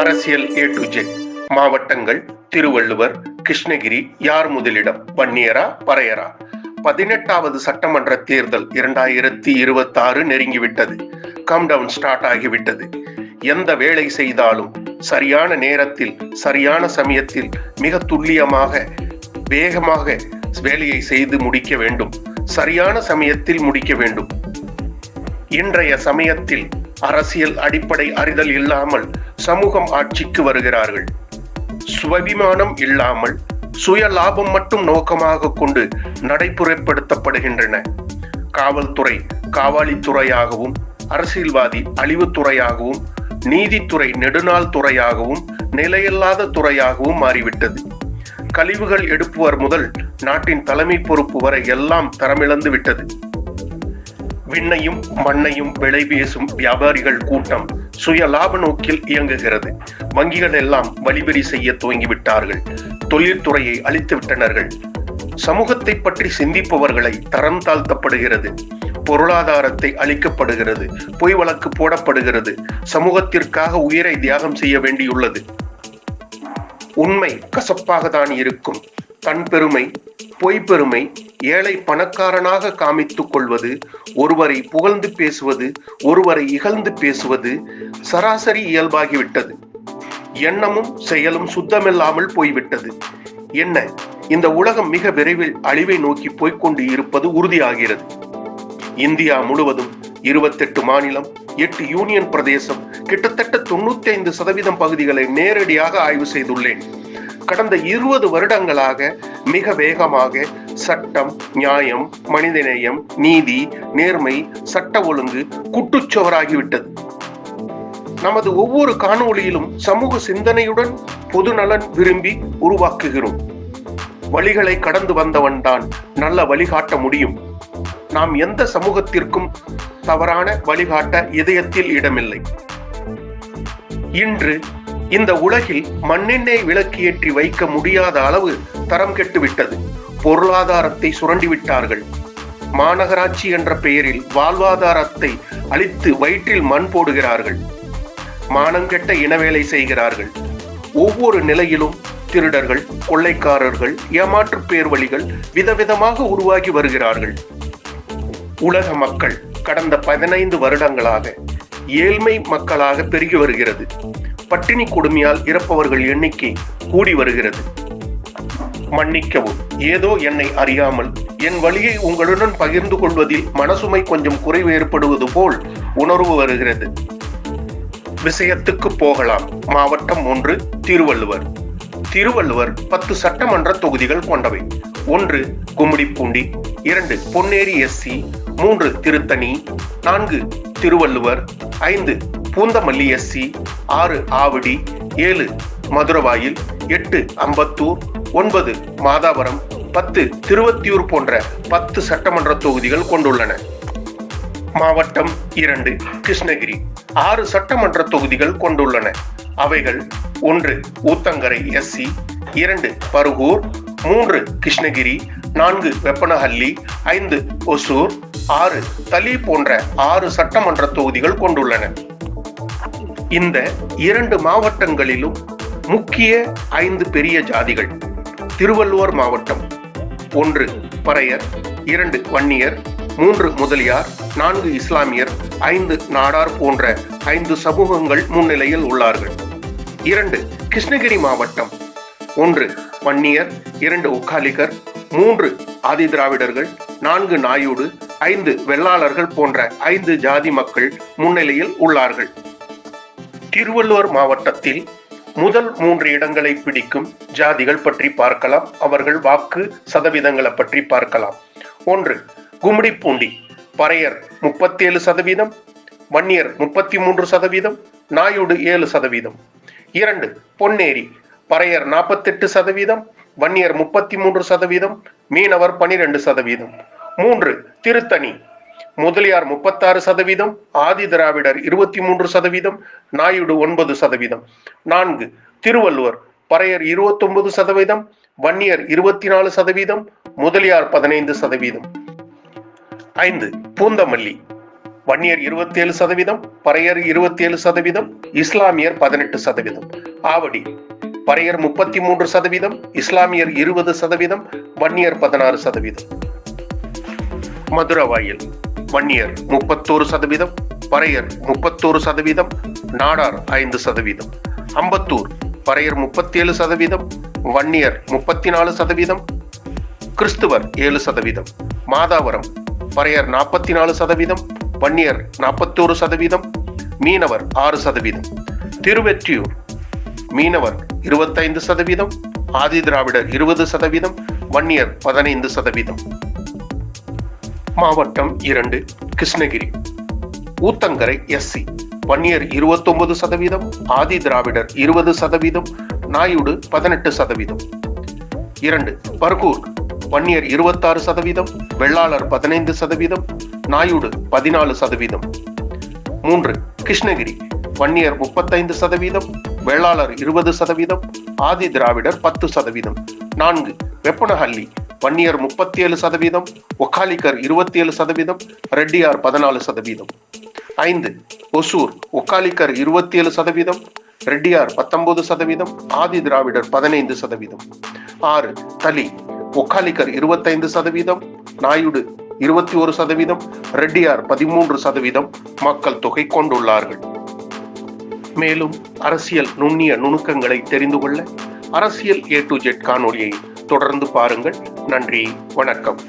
அரசியல் A to Z மாவட்டங்கள் திருவள்ளுவர் கிருஷ்ணகிரி யார் முதலிடம்? வன்னியரா பறையரா? பதினெட்டாவது சட்டமன்ற தேர்தல் இரண்டாயிரத்தி இருபத்தி ஆறு நெருங்கிவிட்டது கம்டவுன் ஸ்டார்ட் ஆகிவிட்டது. எந்த வேலை செய்தாலும் சரியான நேரத்தில் சரியான சமயத்தில் மிக துல்லியமாக வேகமாக வேலையை செய்து முடிக்க வேண்டும். சரியான சமயத்தில் முடிக்க வேண்டும். இன்றைய சமயத்தில் அரசியல் அடிப்படை அறிதல் இல்லாமல் சமூகம் ஆட்சிக்கு வருகிறார்கள். சுவபிமானம் இல்லாமல் சுய லாபம் மட்டும் நோக்கமாக கொண்டு நடைமுறைப்படுத்தப்படுகின்றன. காவல்துறை காவாலித்துறையாகவும் அரசியல்வாதி அழிவுத்துறையாகவும் நீதித்துறை நெடுநாள் துறையாகவும் நிலையில்லாத துறையாகவும் மாறிவிட்டது. கழிவுகள் எடுப்புவர் முதல் நாட்டின் தலைமை பொறுப்பு வரை எல்லாம் தரமிழந்து விட்டது. விண்ணையும் மண்ணையும் விலை பேசும் வியாபாரிகள் கூட்டம் சுய லாப நோக்கில் இயங்குகிறது. வங்கிகள் எல்லாம் வழிபறி செய்ய துவங்கிவிட்டார்கள். தொழில்துறையை அழித்து விட்டனர்கள். சமூகத்தை பற்றி சிந்திப்பவர்களை தரம் தாழ்த்தப்படுகிறது. பொருளாதாரத்தை அளிக்கப்படுகிறது பொய் வழக்கு போடப்படுகிறது. சமூகத்திற்காக உயிரை தியாகம் செய்ய வேண்டியுள்ளது. உண்மை கசப்பாக தான் இருக்கும். தன் பெருமை பொய் பெருமை ஏழை பணக்காரனாக காமித்துக் கொள்வது ஒருவரை புகழ்ந்து பேசுவது ஒருவரை இகழ்ந்து பேசுவது சராசரி இயல்பாகிவிட்டது. எண்ணமும் செயலும் சுத்தமில்லாமல் போய்விட்டது. என்ன? இந்த உலகம் மிக விரைவில் அழிவை நோக்கி போய்க்கொண்டு இருப்பது உறுதியாகிறது. இந்தியா முழுவதும் இருபத்தெட்டு மாநிலம் எட்டு யூனியன் பிரதேசம் கிட்டத்தட்ட தொண்ணூத்தி ஐந்து சதவீதம் பகுதிகளை நேரடியாக ஆய்வு செய்துள்ளேன். கடந்த இருபது வருடங்களாக மிக வேகமாக சட்டம் நியாயம் மனிதநேயம் நீதி நேர்மை சட்ட ஒழுங்கு குட்டுச்சுவராகிவிட்டது நமது ஒவ்வொரு காணொளியிலும் சமூக சிந்தனையுடன் பொது நலன் விரும்பி உருவாக்குகிறோம். வழிகளை கடந்து வந்தவன் தான் நல்ல வழிகாட்ட முடியும். நாம் எந்த சமூகத்திற்கும் தவறான வழிகாட்ட இதயத்தில் இடமில்லை. இன்று இந்த உலகில் மண்ணெண்ணெய் விளக்கு ஏற்றி வைக்க முடியாத அளவு தரம் கெட்டுவிட்டது. பொருளாதாரத்தை சுரண்டிவிட்டார்கள். மாநகராட்சி என்ற பெயரில் வாழ்வாதாரத்தை அழித்து வயிற்றில் மண் போடுகிறார்கள். மானங்கெட்ட இனவேலை செய்கிறார்கள். ஒவ்வொரு நிலையிலும் திருடர்கள் கொள்ளைக்காரர்கள் ஏமாற்று பேர்வழிகள் விதவிதமாக உருவாகி வருகிறார்கள். உலக மக்கள் கடந்த பதினைந்து வருடங்களாக ஏழ்மை மக்களாக பெருகி வருகிறது. பட்டினி கொடுமையால் இறப்பவர்கள் எண்ணிக்கை கூடி வருகிறது. மன்னிக்கவும் ஏதோ என்னை அறியாமல் என் வழியை உங்களுடன் பகிர்ந்து கொள்வதில் மனசுமை கொஞ்சம் குறைவு ஏற்படுவது போல் உணர்வு வருகிறது. விஷயத்துக்கு போகலாம். மாவட்டம் ஒன்று திருவள்ளுவர். திருவள்ளுவர் பத்து சட்டமன்ற தொகுதிகள் கொண்டவை. ஒன்று கும்மிடிப்பூண்டி. இரண்டு பொன்னேரி எஸ்சி. மூன்று திருத்தணி. நான்கு திருவள்ளுவர். ஐந்து பூந்தமல்லி எஸ்சி ஆறு ஆவடி ஏழு மதுரவாயில் எட்டு அம்பத்தூர் ஒன்பது மாதாவரம் பத்து திருவத்தியூர் போன்ற பத்து சட்டமன்ற தொகுதிகள் கொண்டுள்ளன. மாவட்டம் இரண்டு கிருஷ்ணகிரி. ஆறு சட்டமன்ற தொகுதிகள் கொண்டுள்ளன. அவைகள் ஒன்று ஊத்தங்கரை எஸ்சி இரண்டு பருகூர் மூன்று கிருஷ்ணகிரி நான்கு வெப்பனஹள்ளி ஐந்து ஒசூர் ஆறு தலி போன்ற ஆறு சட்டமன்ற தொகுதிகள் கொண்டுள்ளன. இந்த இரண்டு மாவட்டங்களிலும் முக்கிய ஐந்து பெரிய ஜாதிகள். திருவள்ளுவர் மாவட்டம். ஒன்று பறையர் இரண்டு வன்னியர் மூன்று முதலியார் நான்கு இஸ்லாமியர் ஐந்து நாடார் போன்ற ஐந்து சமூகங்கள் முன்னிலையில் உள்ளார்கள். இரண்டு கிருஷ்ணகிரி மாவட்டம். ஒன்று வன்னியர் இரண்டு உக்காலிகர் மூன்று ஆதி திராவிடர்கள் நான்கு நாயுடு ஐந்து வெள்ளாளர்கள் போன்ற ஐந்து ஜாதி மக்கள் முன்னிலையில் உள்ளார்கள். திருவள்ளுவர் மாவட்டத்தில் முதல் மூன்று இடங்களை பிடிக்கும் ஜாதிகள் பற்றி பார்க்கலாம் அவர்கள் வாக்கு சதவீதங்களை பற்றி பார்க்கலாம். ஒன்று கும்மிடிப்பூண்டி பறையர் முப்பத்தேழு சதவீதம் வன்னியர் முப்பத்தி மூன்று சதவீதம் நாயுடு ஏழு சதவீதம். இரண்டு பொன்னேரி பறையர் நாற்பத்தெட்டு சதவீதம் வன்னியர் முப்பத்தி மூன்று சதவீதம் மீனவர் பனிரெண்டு சதவீதம். மூன்று திருத்தணி முதலியார் முப்பத்தாறு சதவீதம் ஆதி திராவிடர் இருபத்தி மூன்று சதவீதம் நாயுடு ஒன்பது சதவீதம். நான்கு திருவள்ளுவர் பறையர் இருபத்தொன்பது சதவீதம் வன்னியர் இருபத்தி நாலு சதவீதம் முதலியார் பதினைந்து சதவீதம். ஐந்து பூந்தமல்லி வன்னியர் இருபத்தி ஏழு சதவீதம் பறையர் இருபத்தி ஏழு சதவீதம் இஸ்லாமியர் பதினெட்டு சதவீதம். ஆவடி பறையர் முப்பத்தி மூன்று சதவீதம் இஸ்லாமியர் இருபது சதவீதம் வன்னியர் பதினாறு சதவீதம். மதுரவாயில் வன்னியர் முப்பத்தோரு சதவீதம் பறையர் முப்பத்தோரு சதவீதம் நாடார் ஐந்து சதவீதம். அம்பத்தூர் பறையர் முப்பத்தேழு சதவீதம் வன்னியர் முப்பத்தி நாலு சதவீதம் கிறிஸ்துவர் ஏழு சதவீதம். மாதாவரம் பறையர் நாற்பத்தி நாலு சதவீதம் வன்னியர் நாற்பத்தோரு சதவீதம் மீனவர் ஆறு சதவீதம். திருவெற்றியூர் மீனவர் இருபத்தைந்து சதவீதம் ஆதி திராவிடர் இருபது சதவீதம் வன்னியர் பதினைந்து சதவீதம். மாவட்டம் இரண்டு கிருஷ்ணகிரி. ஊத்தங்கரை எஸ்சி வன்னியர் இருபத்தொன்பது சதவீதம் ஆதி திராவிடர் இருபது சதவீதம் நாயுடு பதினெட்டு சதவீதம். இரண்டு பர்கூர். வன்னியர் இருபத்தாறு சதவீதம் வெள்ளாளர் பதினைந்து சதவீதம் நாயுடு பதினாலு சதவீதம். மூன்று கிருஷ்ணகிரி. வன்னியர் முப்பத்தைந்து சதவீதம் வெள்ளாளர் இருபது சதவீதம் ஆதி திராவிடர் பத்து சதவீதம். நான்கு வெப்பனஹள்ளி. வன்னியர் முப்பத்தி ஏழு சதவீதம் ஒக்காலிக்கர் இருபத்தி ஏழு சதவீதம் ரெட்டியார் பதினாலு சதவீதம். ஐந்து ஒசூர் ஒக்காலிக்கர் இருபத்தி ஏழு சதவீதம் ரெட்டியார் பத்தொன்பது சதவீதம் ஆதி திராவிடர் பதினைந்து சதவீதம். ஆறு தலி ஒக்காலிக்கர் இருபத்தைந்து சதவீதம் நாயுடு இருபத்தி ஒரு சதவீதம் ரெட்டியார் பதிமூன்று சதவீதம் மக்கள் தொகை கொண்டுள்ளார்கள். மேலும் அரசியல் நுண்ணிய நுணுக்கங்களை தெரிந்து கொள்ள அரசியல் ஏ டு ஜெட் காணொலியை தொடர்ந்து பாருங்கள். நன்றி வணக்கம்.